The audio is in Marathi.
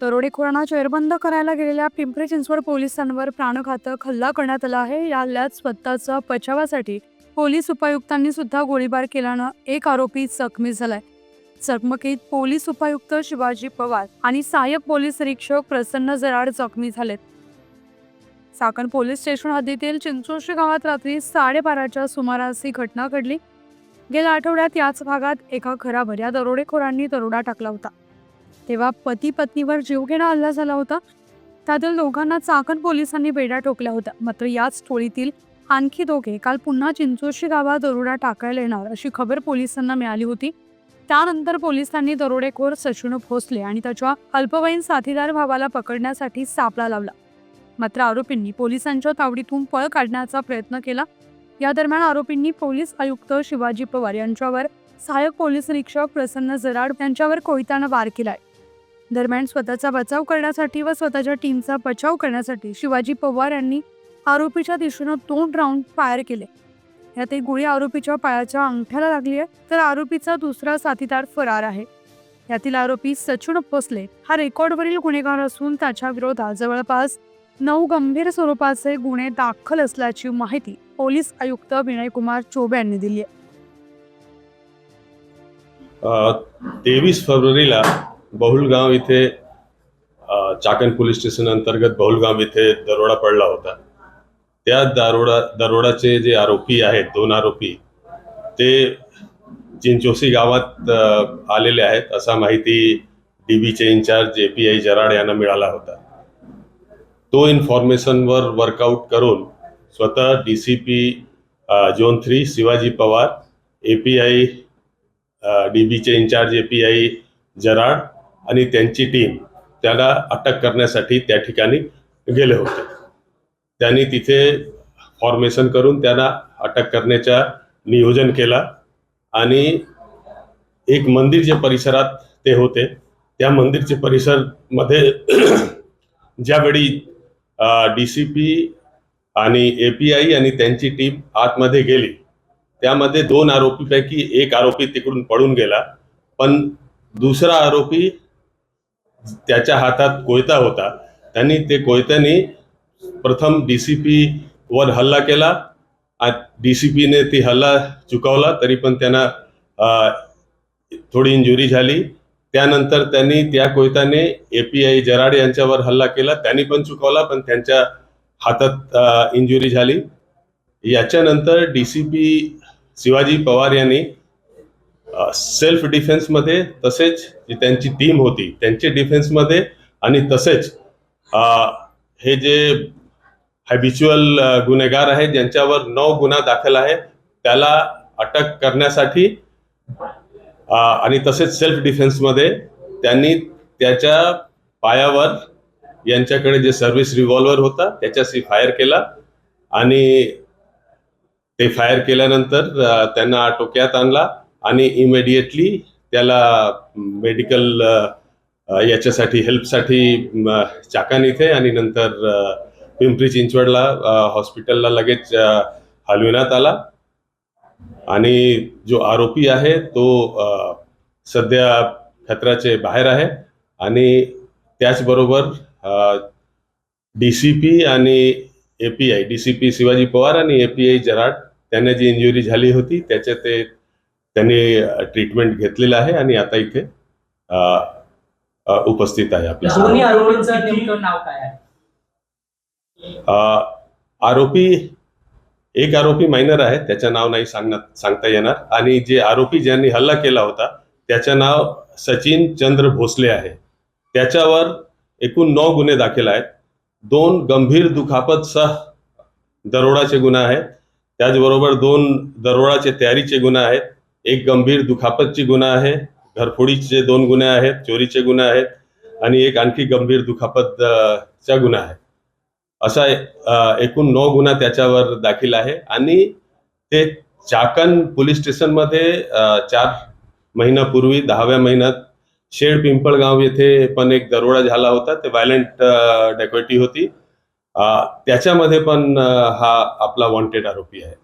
दरोडेखोरांना चेरबंद करायला गेलेल्या पिंपरी चिंचवड पोलिसांवर प्राणघातक हल्ला करण्यात आला आहे. या हल्ल्यात स्वतःच्या बचावासाठी पोलीस उपायुक्तांनी सुद्धा गोळीबार केल्यानं एक आरोपी जखमी झालाय. चकमकीत पोलीस उपायुक्त शिवाजी पवार आणि सहाय्यक पोलीस निरीक्षक प्रसन्न जराड जखमी झालेत. चाकण पोलीस स्टेशन हद्दीतील चिंचोशी गावात रात्री साडेबाराच्या सुमारास ही घटना घडली. गेल्या आठवड्यात याच भागात एका घराभर या दरोडेखोरांनी दरोडा टाकला होता. तेव्हा पती पत्नीवर जीवघेणा हल्ला झाला होता. त्यातील दोघांना चाकण पोलिसांनी बेड्या ठोकल्या होत्या. मात्र याच टोळीतील आणखी दोघे काल पुन्हा चिंचोशी गावात दरोडा टाकायला येणार अशी खबर पोलिसांना मिळाली होती. त्यानंतर पोलिसांनी दरोडेखोर सचिन भोसले आणि त्याच्या अल्पवयीन साथीदार भावाला पकडण्यासाठी सापळा लावला. मात्र आरोपींनी पोलिसांच्या तावडीतून पळ काढण्याचा प्रयत्न केला. या दरम्यान आरोपींनी पोलीस आयुक्त शिवाजी पवार यांच्यावर सहाय्यक पोलीस निरीक्षक प्रसन्न जराड यांच्यावर कोयत्यानं वार केलाय. दरम्यान स्वतःचा बचाव करण्यासाठी व स्वतःच्या टीमचा बचाव करण्यासाठी शिवाजी पवार यांनी आरोपीच्या दिशेनं दोन राऊंड फायर केले. यात एक गोळी आरोपीच्या पायाच्या अंगठ्याला लागली आहे तर आरोपीचा दुसरा साथीदार फरार आहे. यातील आरोपी सचिन भोसले हा रेकॉर्डवरील गुन्हेगार असून त्याच्या विरोधात जवळपास नऊ गंभीर स्वरूपाचे गुन्हे दाखल असल्याची माहिती पोलीस आयुक्त विनयकुमार चोबे यांनी दिली आहे. तेवीस फेब्रुवारीला बहुलगाव इथे चाकण पोलीस स्टेशन अंतर्गत बहुलगाव इथे दरोडा पडला होता. त्या दारोडा दरोडाचे जे आरोपी आहेत दोन आरोपी ते चिंचोसी गावात आलेले आहेत असा माहिती डी बीचे incharge A P I Jarad यांना मिळाला होता. तो इन्फॉर्मेशनवर वर्कआउट करून स्वतः D C P zone three Shivaji Pawar A P I D बीचे incharge A P I Jarad आणि त्यांची टीम त्याला अटक करण्यासाठी त्या ठिकाणी गेले होते. त्यांनी तिथे फॉर्मेशन करून त्यांना अटक करण्याचा नियोजन केला आणि एक मंदिरच्या परिसरात ते होते. त्या मंदिरच्या परिसरमध्ये ज्यावेळी डी सी पी आणि ए पी आय आणि त्यांची टीम आतमध्ये गेली त्यामध्ये दोन आरोपीपैकी एक आरोपी तिकडून पळून गेला. पण दुसरा आरोपी त्याच्या हातात कोयता होता. त्यांनी ते कोयत्याने प्रथम डी सी पी वर हल्ला केला. डी सी पीने ती हल्ला चुकवला तरी पण त्यांना थोडी इंजुरी झाली. त्यानंतर त्यांनी त्या कोयताने ए पी आय जराड यांच्यावर हल्ला केला. त्यांनी पण चुकवला पण त्यांच्या हातात इंजुरी झाली. याच्यानंतर D C P Shivaji Pawar यांनी सेल्फ डिफेन्समध्ये तसेच जी त्यांची टीम होती त्यांचे डिफेन्समध्ये आणि तसेच हे जे हॅबिच्युअल गुन्हेगार आहेत ज्यांच्यावर नऊ गुन्हा दाखल आहे त्याला अटक करण्यासाठी आणि तसेच सेल्फ डिफेन्समध्ये त्यांनी त्याच्या पायावर यांच्याकडे जे सर्व्हिस रिव्हॉल्वर होता त्याच्याशी फायर केला आणि ते फायर केल्यानंतर त्यांना टोक्यात आणला आणि इमिडिएटली त्याला मेडिकल याच्यासाठी हेल्पसाठी चाकान इथे आणि नंतर पिंपरी चिंचवडला हॉस्पिटलला लगेच हलविण्यात आला. आणि जो आरोपी आहे तो सध्या खतराचे बाहेर आहे आणि त्याचबरोबर डी सी पी आणि A P I D C P Shivaji Pawar आणि ए पी आय जराड त्यांना जी इंजुरी झाली होती त्याच्या ते त्यांनी ट्रीटमेंट घेतलेलं आहे आणि आता इथे उपस्थित आहे आपल्या आरोपी एक आरोपी मायनर आहे त्याचं नाव नाही सांगण्यात सांगता येणार. आणि जे आरोपी ज्यांनी हल्ला केला होता त्याचं नाव सचिन चंद्र भोसले आहे. त्याच्यावर एकूण नऊ गुन्हे दाखल आहेत. दोन गंभीर दुखापतसह दरोडाचे गुन्हे आहेत. त्याचबरोबर दोन दरोडाचे तयारीचे गुन्हे आहेत. एक गंभीर दुखापतची गुन्हा आहे घरफोडीचे दोन गुन्हे आहेत चोरीचे गुन्हे आहेत आणि एक आणखी गंभीर दुखापत चा गुन्हा आहे. असा एकूण नऊ गुन्हा त्याच्यावर दाखल आहे आणि ते चाकण पोलीस स्टेशनमध्ये चार महिन्यापूर्वी दहाव्या महिन्यात शेड पिंपळगाव येथे पण एक दरोडा झाला होता ते व्हायलंट डेकोटी होती. त्याच्यामध्ये पण हा आपला वॉन्टेड आरोपी आहे.